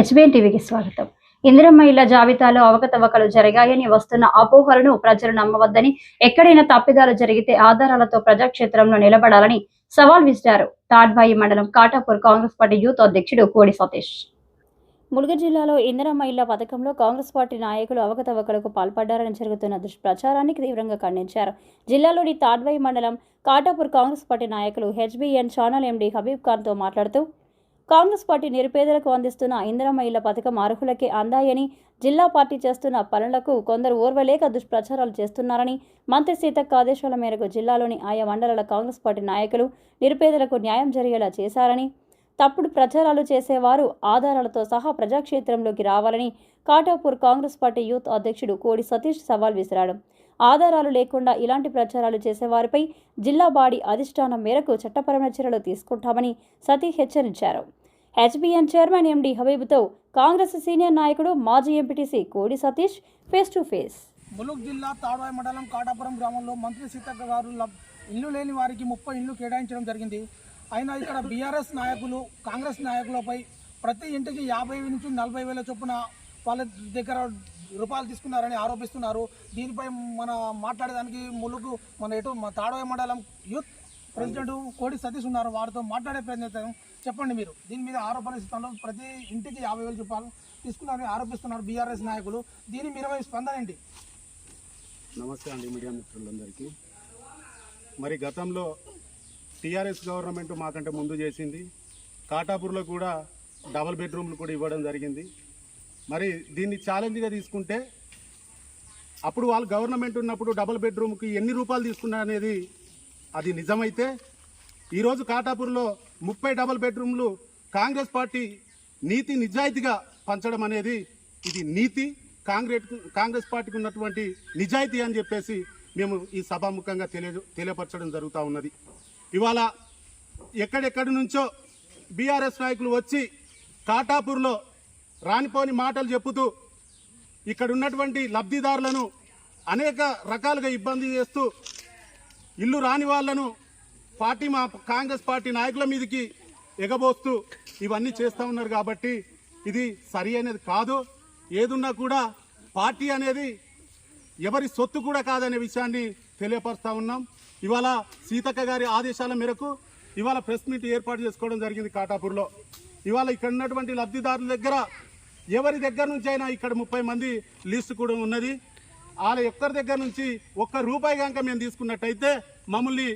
HBN టీవీకి స్వాగతం. ఇందిరమ్మ ఇళ్ళ జాబితాలో అవకతవకలు జరిగాయని వస్తున్న అపోహలను ప్రజలు నమ్మవద్దని ఎక్కడైనా తప్పిదాలు జరిగితే ఆధారాలతో ప్రజాక్షేత్రంలో నిలబడాలని సవాల్ విసిరారు తాడ్బాయి మండలం కాటాపూర్ కాంగ్రెస్ పార్టీ యూత్ అధ్యక్షుడు కోడి సతీష్. ములుగు జిల్లాలో ఇందిరమ్మ ఇళ్ళ పథకంలో కాంగ్రెస్ పార్టీ నాయకులు అవకతవకలకు పాల్పడ్డారని జరుగుతున్న దుష్ప్రచారాన్ని తీవ్రంగా ఖండించారు. జిల్లాలోని తాడ్వాయి మండలం కాటాపూర్ కాంగ్రెస్ పార్టీ నాయకులు హెచ్బిఎన్ ఛానల్ ఎండీ హబీబ్ ఖాన్తో మాట్లాడుతూ కాంగ్రెస్ పార్టీ నిరుపేదలకు అందిస్తున్న ఇందిరమ్మ ఇళ్ళ పథకం అర్హులకే అందాయని జిల్లా పార్టీ చేస్తున్న పనులకు కొందరు ఓర్వలేక దుష్ప్రచారాలు చేస్తున్నారని మంత్రి సీతక్క ఆదేశాల మేరకు జిల్లాలోని ఆయా మండలాల కాంగ్రెస్ పార్టీ నాయకులు నిరుపేదలకు న్యాయం జరిగేలా చేశారని తప్పుడు ప్రచారాలు చేసేవారు ఆధారాలతో సహా ప్రజాక్షేత్రంలోకి రావాలని కాటాపూర్ కాంగ్రెస్ పార్టీ యూత్ అధ్యక్షుడు కోడి సతీష్ సవాల్ విసిరాడు. ఆధారాలు లేకుండా ఇలాంటి ప్రచారాలు చేసేవారిపై జిల్లా బాడీ అధిష్టానం మేరకు చట్టపరమైన చర్యలు తీసుకుంటామని సతీష్ హెచ్చరించారు. హెచ్బిఎన్ చైర్మన్ ఎండి హబీబ్తో కాంగ్రెస్ సీనియర్ నాయకుడు మాజీ MPTC Kodi Satish face to face. Mulugu జిల్లా తాడ్వాయి మండలం కాటాపురం గ్రామంలో మంత్రి సీతక్క గారు లబ్- ఇల్లు లేని వారికి ముప్పై ఇల్లు కేటాయించడం జరిగింది. అయినా ఇక్కడ బీఆర్ఎస్ నాయకులు కాంగ్రెస్ నాయకులపై ప్రతి ఇంటికి యాభై నుంచి నలభై వేల చొప్పున వాళ్ళ దగ్గర రూపాయలు తీసుకున్నారని ఆరోపిస్తున్నారు. దీనిపై మన మాట్లాడేదానికి ములుగు మన ఎటు మన మండలం యూత్ ప్రెసిడెంట్ కోడి సతీష్ ఉన్నారు. వారితో మాట్లాడే ప్రయత్నం చెప్పండి మీరు. దీని మీద ఆరోపణ ఆరోపణిస్తున్నారు ప్రతి ఇంటికి యాభై వేల రూపాయలు తీసుకున్నారని ఆరోపిస్తున్నారు బీఆర్ఎస్ నాయకులు. దీని మీద స్పందన ఏంటి? నమస్తే అండి మీడియా మిత్రులందరికీ. మరి గతంలో టీఆర్ఎస్ గవర్నమెంట్ మాకంటే ముందు చేసింది. కాటాపూర్లో కూడా డబల్ బెడ్రూమ్లు కూడా ఇవ్వడం జరిగింది. మరి దీన్ని ఛాలెంజ్గా తీసుకుంటే అప్పుడు వాళ్ళు గవర్నమెంట్ ఉన్నప్పుడు డబల్ బెడ్రూమ్కి ఎన్ని రూపాయలు తీసుకున్నారు అనేది అది నిజమైతే ఈరోజు కాటాపూర్లో ముప్పై డబల్ బెడ్రూమ్లు కాంగ్రెస్ పార్టీ నీతి నిజాయితీగా పంచడం అనేది ఇది నీతి. కాంగ్రెస్ కాంగ్రెస్ పార్టీకి ఉన్నటువంటి నిజాయితీ అని చెప్పేసి మేము ఈ సభాముఖంగా తెలియ తెలియపరచడం జరుగుతూ ఉన్నది. ఇవాళ ఎక్కడెక్కడి నుంచో బీఆర్ఎస్ నాయకులు వచ్చి కాటాపూర్లో రానిపోని మాటలు చెప్పుతూ ఇక్కడ ఉన్నటువంటి లబ్ధిదారులను అనేక రకాలుగా ఇబ్బంది చేస్తూ ఇల్లు రాని వాళ్ళను పార్టీ మా కాంగ్రెస్ పార్టీ నాయకుల మీదకి ఎగబోస్తూ ఇవన్నీ చేస్తూ ఉన్నారు కాబట్టి ఇది సరి అనేది కాదు. ఏదున్నా కూడా పార్టీ అనేది ఎవరి సొత్తు కూడా కాదనే విషయాన్ని తెలియపరుస్తూ ఉన్నాం. ఇవాళ సీతక్క గారి ఆదేశాల మేరకు ఇవాళ ప్రెస్ మీట్ ఏర్పాటు చేసుకోవడం జరిగింది కాటాపూర్లో. ఇవాళ ఇక్కడ ఉన్నటువంటి లబ్ధిదారుల దగ్గర ఎవరి దగ్గర నుంచి అయినా ఇక్కడ ముప్పై మంది లిస్టు కూడా ఉన్నది. వాళ్ళ ఒక్కరి దగ్గర నుంచి ఒక్క రూపాయి కనుక మేము తీసుకున్నట్టయితే మమ్మల్ని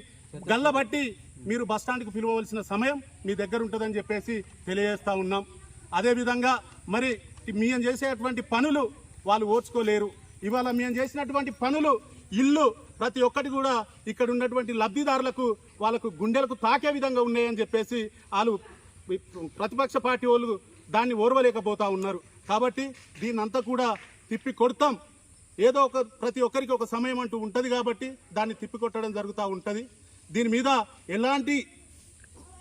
గల్లబట్టి మీరు బస్ స్టాండ్కి సమయం మీ దగ్గర ఉంటుందని చెప్పేసి తెలియజేస్తూ ఉన్నాం. అదేవిధంగా మరి మేము చేసేటువంటి పనులు వాళ్ళు ఓర్చుకోలేరు. ఇవాళ మేము చేసినటువంటి పనులు ఇల్లు ప్రతి ఒక్కటి కూడా ఇక్కడ ఉన్నటువంటి లబ్ధిదారులకు వాళ్ళకు గుండెలకు తాకే విధంగా ఉన్నాయని చెప్పేసి వాళ్ళు ప్రతిపక్ష పార్టీ వాళ్ళు దాన్ని ఓర్వలేకపోతా ఉన్నారు. కాబట్టి దీన్నంతా కూడా తిప్పి కొడతాం. ఏదో ఒక ప్రతి ఒక్కరికి ఒక సమయం అంటూ ఉంటుంది కాబట్టి దాన్ని తిప్పికొట్టడం జరుగుతూ ఉంటుంది. దీని మీద ఎలాంటి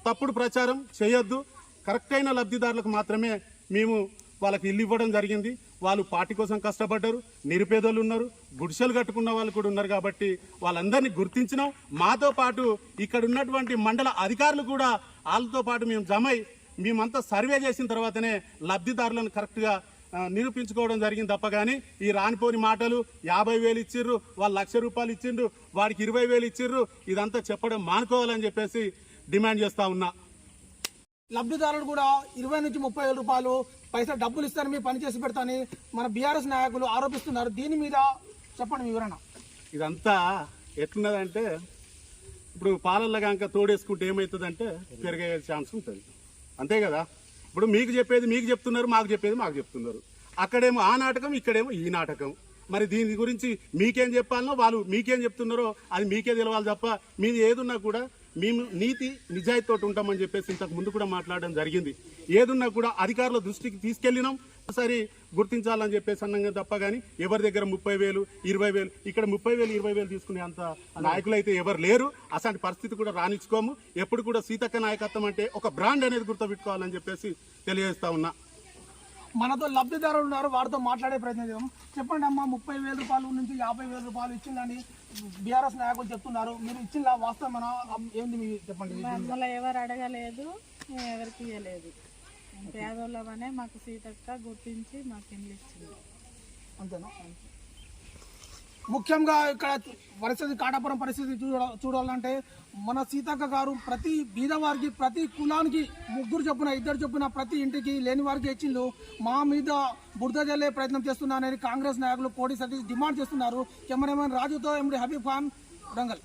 తప్పుడు ప్రచారం చేయొద్దు. కరెక్ట్ అయిన లబ్ధిదారులకు మాత్రమే మేము వాళ్ళకి ఇల్లు ఇవ్వడం జరిగింది. వాళ్ళు పార్టీ కోసం కష్టపడ్డారు నిరుపేదలు ఉన్నారు గుడిసెలు కట్టుకున్న వాళ్ళు కూడా ఉన్నారు కాబట్టి వాళ్ళందరినీ గుర్తించినాం. మాతో పాటు ఇక్కడ ఉన్నటువంటి మండల అధికారులు కూడా వాళ్ళతో పాటు మేము జమై మేమంతా సర్వే చేసిన తర్వాతనే లబ్ధిదారులను కరెక్ట్గా నిరూపించుకోవడం జరిగింది తప్ప కానీ ఈ రానిపోని మాటలు యాభై వేలు ఇచ్చిర్రు వాళ్ళు లక్ష రూపాయలు ఇచ్చిండ్రు వాడికి ఇరవై వేలు ఇచ్చిర్రు ఇదంతా చెప్పడం మానుకోవాలని చెప్పేసి డిమాండ్ చేస్తా ఉన్నా. లబ్ధిదారులు కూడా ఇరవై నుంచి ముప్పై వేల రూపాయలు పైసలు డబ్బులు ఇస్తారని మీరు పని చేసి పెడతాని మన బీఆర్ఎస్ నాయకులు ఆరోపిస్తున్నారు. దీని మీద చెప్పండి వివరణ. ఇదంతా ఎట్లున్నదంటే ఇప్పుడు పాలల్లో కనుక తోడేసుకుంటే ఏమవుతుందంటే పెరిగే ఛాన్స్ ఉంటుంది. అంతే కదా? ఇప్పుడు మీకు చెప్పేది మీకు చెప్తున్నారు మాకు చెప్పేది మాకు చెప్తున్నారు. అక్కడేమో ఆ నాటకం ఇక్కడేమో ఈ నాటకం. మరి దీని గురించి మీకేం చెప్పాలనో వాళ్ళు మీకేం చెప్తున్నారో అది మీకే తెలవాలి తప్ప మీది ఏదున్నా కూడా మేము నీతి నిజాయితీతో ఉంటామని చెప్పేసి ఇంతకు ముందు కూడా మాట్లాడడం జరిగింది. ఏదున్నా కూడా అధికారుల దృష్టికి తీసుకెళ్ళినాం సరే గుర్తించాలని చెప్పేసి అన్నాం తప్ప కానీ ఎవరి దగ్గర ముప్పై వేలు ఇరవై వేలు ఇక్కడ ముప్పై వేలు ఇరవై వేలు తీసుకునే అంత నాయకులు అయితే ఎవరు లేరు. అసలు పరిస్థితి కూడా రానిచ్చుకోము ఎప్పుడు కూడా సీతక్క నాయకత్వం అంటే ఒక బ్రాండ్ అనేది గుర్తుపెట్టుకోవాలని చెప్పేసి తెలియజేస్తా ఉన్నా. మనతో లబ్ధిదారులు ఉన్నారు వారితో మాట్లాడే ప్రయత్నం చేద్దాం. చెప్పండి అమ్మా ముప్పై వేల రూపాయల నుంచి యాభై వేల రూపాయలు ఇచ్చిందని బీఆర్ఎస్ నాయకులు చెప్తున్నారు. మీరు ఇచ్చిన వాస్తవం ఏంది మీ చెప్పండి ఎవరు అడగలేదు ఎవరికి ఇవ్వలేదు పేదోళ్ళమనే మాకు సీతక్క గుర్తించి మాకు ఇల్లు ఇచ్చింది. అంతేనా? ముఖ్యంగా ఇక్కడ పరిస్థితి కాటాపురం పరిస్థితి చూడ చూడాలంటే మన సీతక్క గారు ప్రతి బీదవారికి ప్రతి కులానికి ముగ్గురు చొప్పున ఇద్దరు చొప్పున ప్రతి ఇంటికి లేని వారికి ఇచ్చిండ్రు మా మీద బురద జల్లే ప్రయత్నం చేస్తున్నారని కాంగ్రెస్ నాయకులు కోడి సతీష్ డిమాండ్ చేస్తున్నారు. కెమెరామెన్ రాజుతో ఎండి హబీబ్ ఖాన్ వరంగల్